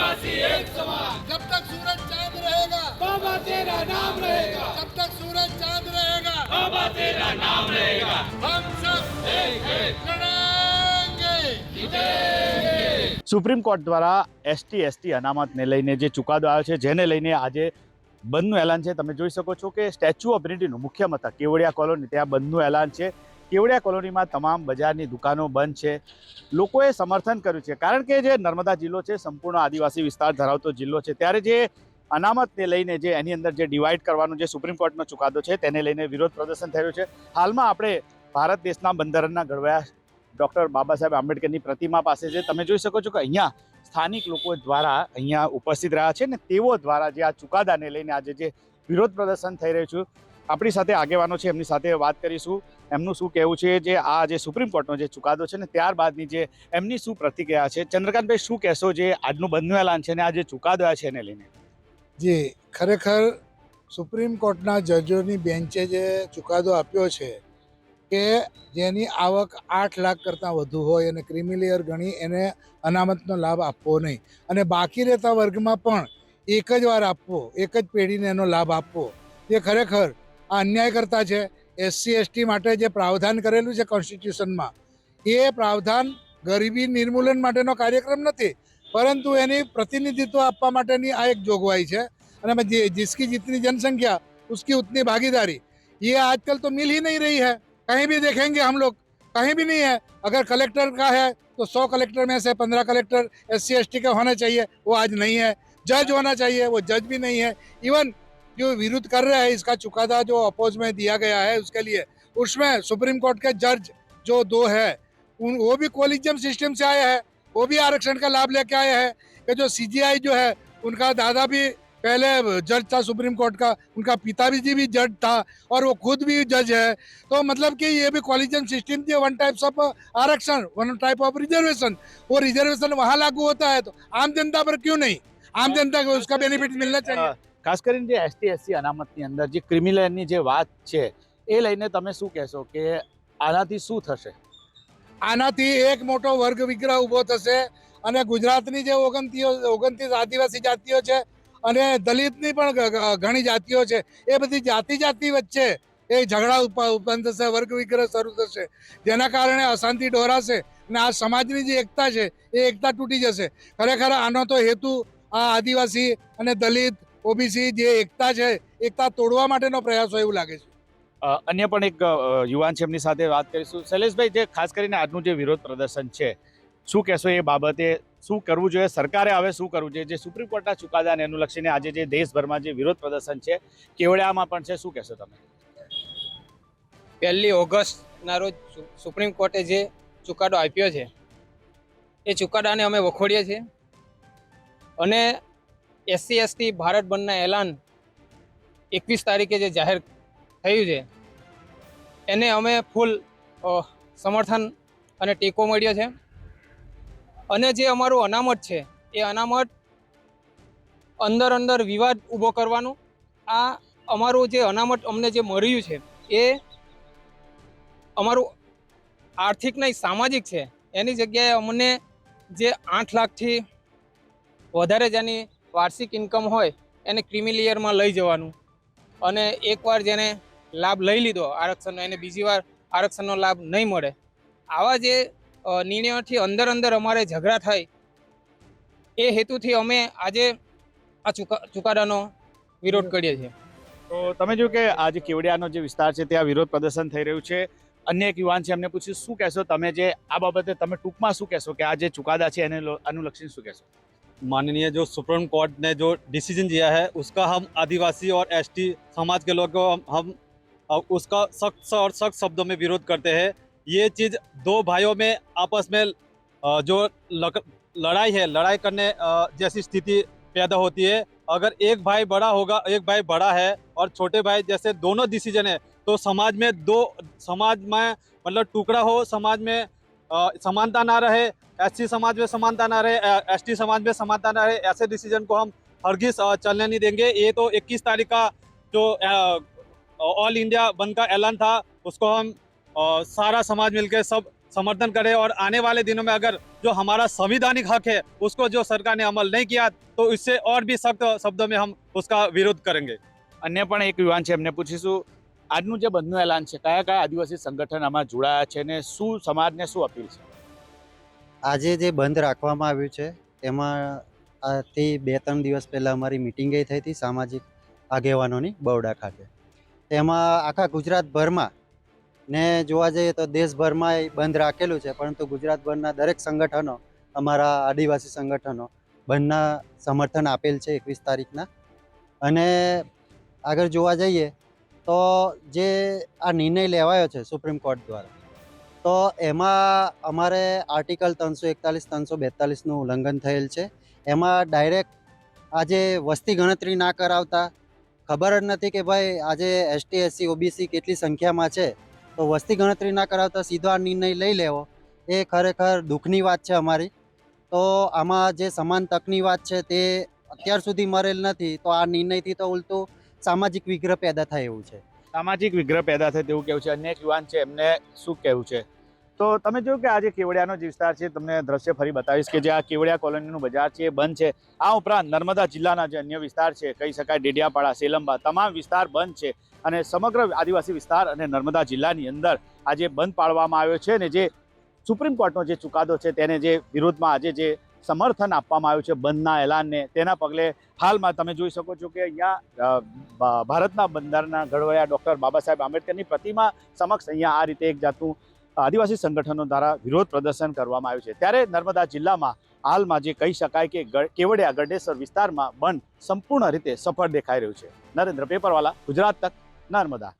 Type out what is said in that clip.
आदिवासी एक समान जब तक सूरज चांद रहेगा बाबा तेरा नाम रहेगा जब तक सूरज चांद रहेगा बाबा तेरा नाम रहेगा हम सब एक है लड़ेंगे સુપ્રીમ કોર્ટ દ્વારા એસટી એસટી અનામતને લઈને જે ચુકાદો આવ્યો છે જેને લઈને આજે બંધનું એલાન છે તમે જોઈ શકો છો કે સ્ટેચ્યુ ઓફ યુનિટીનું મુખ્ય મથક કેવડિયા કોલોની ત્યાં બંધનું એલાન છે કેવડિયા કોલોનીમાં તમામ બજારની દુકાનો બંધ છે. લોકોએ સમર્થન કર્યું છે. કારણ કે જે નર્મદા જિલ્લો છે, સંપૂર્ણ આદિવાસી વિસ્તાર ધરાવતો જિલ્લો છે, ત્યારે જે અનામતને લઈને જે એની અંદર જે ડિવાઈડ કરવાનો જે સુપ્રીમ કોર્ટનો ચુકાદો છે, તેને લઈને વિરોધ પ્રદર્શન થયું છે. હાલમાં આપણે ભારત દેશના બંધારણના ઘડવાયા ડૉક્ટર બાબા સાહેબ આંબેડકરની પ્રતિમા પાસે છે. તમે જોઈ શકો છો કે અહીંયા સ્થાનિક લોકો દ્વારા અહીંયા ઉપસ્થિત રહ્યા છે ને તેઓ દ્વારા જે આ ચુકાદાને લઈને આજે જે વિરોધ પ્રદર્શન થઈ રહ્યું છે. આપણી સાથે આગેવાનો છે, એમની સાથે વાત કરીશું. એમનું શું કહેવું છે જે આ જે સુપ્રીમ કોર્ટનો જે ચુકાદો છે ને, ત્યારબાદની જે એમની શું પ્રતિક્રિયા છે? ચંદ્રકાંતભાઈ, શું કહેશો જે આજનું બંધનું એલાન છે ને, આ જે ચુકાદો છે એને લઈને? જી, ખરેખર સુપ્રીમ કોર્ટના જજોની બેન્ચે જે ચુકાદો આપ્યો છે કે જેની આવક આઠ લાખ કરતાં વધુ હોય અને ક્રિમિલિયર ગણી એને અનામતનો લાભ આપવો નહીં. અને બાકી રહેતા વર્ગમાં પણ એક જ વાર આપવો, એક જ પેઢીને એનો લાભ આપવો. એ ખરેખર આ અન્યાયકર્તા છે એસસી એસટી માટે જે પ્રાવધાન કરેલું છે કોન્સ્ટિટ્યુશનમાં એ પ્રાવધાન ગરીબી નિર્મૂલન માટેનો કાર્યક્રમ નથી પરંતુ એની પ્રતિનિધિત્વ આપવા માટેની આ એક જોગવાઈ છે અને मैं जि- जिसकी जितनी जनसंख्या उसकी उतनी भागीदारी ये आजकल तो मिल ही नहीं रही है कहीं भी देखेंगे हम लोग कहीं भी नहीं है अगर कलेक्टर का है तो सौ कलेक्टर में से पंद्रह collector S C S T के होने चाहिए वो आज नहीं है जज होना चाहिए वो जज भी नहीं है इवन जो विरुद्ध कर रहे हैं इसका चुकादा जो अपोज में दिया गया है उसके लिए उसमें सुप्रीम कोर्ट के जज जो दो है उन वो भी कोलिजियम सिस्टम से आया है वो भी आरक्षण का लाभ लेके आया हैं कि जो सीजीआई जो है उनका दादा भी पहले जज था सुप्रीम कोर्ट का उनका पिताजी भी जज था और वो खुद भी जज है। तो मतलब कि ये भी कॉलिजन सिस्टम थी वन टाइप्स ऑफ़ आरक्षण वन टाइप ऑफ़ रिजर्वेशन वो रिजर्वेशन वहाँ लागू होता है तो आम जनता पर क्यों नहीं? आम जनता को उसका बेनिफिट मिलना चाहिए। ખાસ કરીને જે એસટી એસસી અનામતની અંદર જે ક્રિમિનલની જે વાત છે, એ લઈને તમે શું કહેશો કે આનાથી શું થશે? આનાથી એક મોટો વર્ગ વિગ્રહ ઊભો થશે અને ગુજરાતની જે ઓગણતીઓ ઓગણત્રીસ આદિવાસી જાતિઓ છે અને દલિતની પણ ઘણી જાતિઓ છે, એ બધી જાતિ જાતિ વચ્ચે એ ઝઘડા ઉત્પન્ન થશે, વર્ગ વિગ્રહ શરૂ થશે. જેના કારણે અશાંતિ ડોરાશે અને આ સમાજની જે એકતા છે, એ એકતા તૂટી જશે. ખરેખર આનો તો હેતુ આ આદિવાસી અને દલિત ઓબીસી જે એકતા છે એકતા તોડવા માટેનો પ્રયાસ હોય એવું લાગે છે. અન્ય પણ એક યુવાન છે એમની સાથે વાત કરીશું. શૈલેષભાઈ જે ખાસ કરીને આજનું જે વિરોધ પ્રદર્શન છે શું કહેશો એ બાબતે? શું કરવું જોઈએ? સરકારે હવે શું કરવું જોઈએ? જે સુપ્રીમ કોર્ટના ચુકાદાને અનુલક્ષીને આજે જે દેશભરમાં જે વિરોધ પ્રદર્શન છે કેવડિયામાં પણ છે? શું કહેશો તમે? પહેલી ઓગસ્ટના રોજ સુપ્રીમ કોર્ટે જે ચુકાદો આપ્યો છે એ ચુકાદાને અમે વખોડીએ છીએ. અને એસસી, એસટી ભારત બંધના એલાન એકવીસ તારીખે જે જાહેર થયું છે, એને અમે ફૂલ સમર્થન અને ટેકો મળ્યો છે. અને જે અમારું અનામત છે, એ અનામત અંદર અંદર વિવાદ ઊભો કરવાનું, આ અમારું જે અનામત અમને જે મળ્યું છે, એ અમારું આર્થિક નહીં, સામાજિક છે. એની જગ્યાએ અમને જે આઠ લાખથી વધારે જેની વાર્ષિક ઇન્કમ હોય, એને ક્રિમિલિયરમાં લઈ જવાનું. અને એકવાર જેને લાભ લઈ લીધો આરક્ષણનો, એને બીજી વાર આરક્ષણનો લાભ નહીં મળે. આવા જે નિર્ણયોથી અંદર અંદર અમારે ઝઘડા થાય, એ હેતુથી અમે આજે આ ચુકા, ચુકાદાનો વિરોધ કરીએ છીએ. તો તમે જોયું કે આજે કેવડિયાનો જે વિસ્તાર છે, ત્યાં વિરોધ પ્રદર્શન થઈ રહ્યું છે. અન્ય એક યુવાન છે, એમને પૂછ્યું, શું કહેશો તમે જે આ બાબતે તમે ટૂંકમાં શું કહેશો કે આ જે ચુકાદા છે, એને અનુલક્ષીને શું કહેશો? माननीय जो सुप्रीम कोर्ट ने जो डिसीज़न दिया है उसका हम आदिवासी और एसटी समाज के लोग हम, हम उसका सख्त और सख्त शब्दों में विरोध करते हैं। ये चीज़ दो भाइयों में आपस में जो लक- लड़ाई है लड़ाई करने जैसी स्थिति पैदा होती है। अगर एक भाई बड़ा होगा एक भाई बड़ा है और छोटे भाई जैसे दोनों डिसीज़न है तो समाज में दो समाज में मतलब टुकड़ा हो समाज में समानता ना रहे एससी समाज में समानता ना रहे एसटी समाज में समानता ना रहे ऐसे डिसीजन को हम हरगिज अ, चलने नहीं देंगे ये तो 21 तारीख का जो ऑल इंडिया बंद का ऐलान था उसको हम अ, सारा समाज मिलकर सब समर्थन करें और आने वाले दिनों में अगर जो हमारा संविधानिक हक है उसको जो सरकार ने अमल नहीं किया तो इससे और भी सख्त शब्दों में हम उसका विरोध करेंगे અન્ય પણ એક યુવાન છે એમને પૂછીશું આજનું જે બંધનું એલાન છે, કયા કયા આદિવાસી સંગઠન આમાં જોડાયા છે અને શું સમાજને શું અપીલ છે? આજે જે બંધ રાખવામાં આવ્યું છે, એમાં આથી બે ત્રણ દિવસ પહેલાં અમારી મિટિંગ થઈ હતી સામાજિક આગેવાનોની બરોડા ખાતે. તેમાં આખા ગુજરાતભરમાં ને જોવા જઈએ તો દેશભરમાં એ બંધ રાખેલું છે, પરંતુ ગુજરાતભરના દરેક સંગઠનો, અમારા આદિવાસી સંગઠનો બંધના સમર્થન આપેલ છે એકવીસ તારીખના. અને આગળ જોવા જઈએ તો જે આ નિર્ણય લેવાયો છે સુપ્રીમ કોર્ટ દ્વારા, તો એમાં અમારે આર્ટિકલ ત્રણસો એકતાલીસ, ત્રણસો બેતાલીસનું ઉલ્લંઘન થયેલ છે. એમાં ડાયરેક્ટ આજે વસ્તી ગણતરી ના કરાવતા, ખબર જ નથી કે ભાઈ આજે એસટી એસસી ઓબીસી કેટલી સંખ્યામાં છે. તો વસ્તી ગણતરી ના કરાવતા સીધો આ નિર્ણય લઈ લેવો. એ ખરેખર દુઃખની વાત છે અમારી. તો આમાં જે સમાન તકની વાત છે તે અત્યાર સુધી મરેલ નથી. તો આ નિર્ણયથી તો ઉલટું સામાજિક વિગ્રહ પેદા થાય એવું છે. સામાજિક વિગ્રહ પેદા થાય તેવું કેવું છે. અન્ય યુવાન છે, એમને શું કહેવું છે? તો તમે જોયું કે આજે કેવડિયાનો જે વિસ્તાર છે, તમને દ્રશ્ય ફરી બતાવીશ કે જે આ કેવડિયા કોલોનીનું બજાર છે, એ બંધ છે. આ ઉપરાંત નર્મદા જિલ્લાના જે અન્ય વિસ્તાર છે, કહી શકાય ડેડિયાપાડા, સેલંબા, તમામ વિસ્તાર બંધ છે. અને સમગ્ર આદિવાસી વિસ્તાર અને નર્મદા જિલ્લાની અંદર આજે બંધ પાડવામાં આવ્યો છે ને જે સુપ્રીમ કોર્ટનો જે ચુકાદો છે, તેને જે વિરોધમાં આજે જે સમર્થન આપવામાં આવ્યું છે બંધના એલાનને. તેના પગલે હાલમાં તમે જોઈ શકો છો કે અહીંયા ભારતના બંધારણના ઘડવૈયા ડૉક્ટર બાબા સાહેબ આંબેડકરની પ્રતિમા સમક્ષ અહીંયા આ રીતે એક જાતનું આદિવાસી સંગઠનો દ્વારા વિરોધ પ્રદર્શન કરવામાં આવ્યું છે. ત્યારે નર્મદા જિલ્લામાં હાલમાં જે કહી શકાય કે કેવડિયા ગઢેશ્વર વિસ્તારમાં બંધ સંપૂર્ણ રીતે સફળ દેખાઈ રહ્યું છે. નરેન્દ્ર પેપરવાલા, ગુજરાત તક, નર્મદા.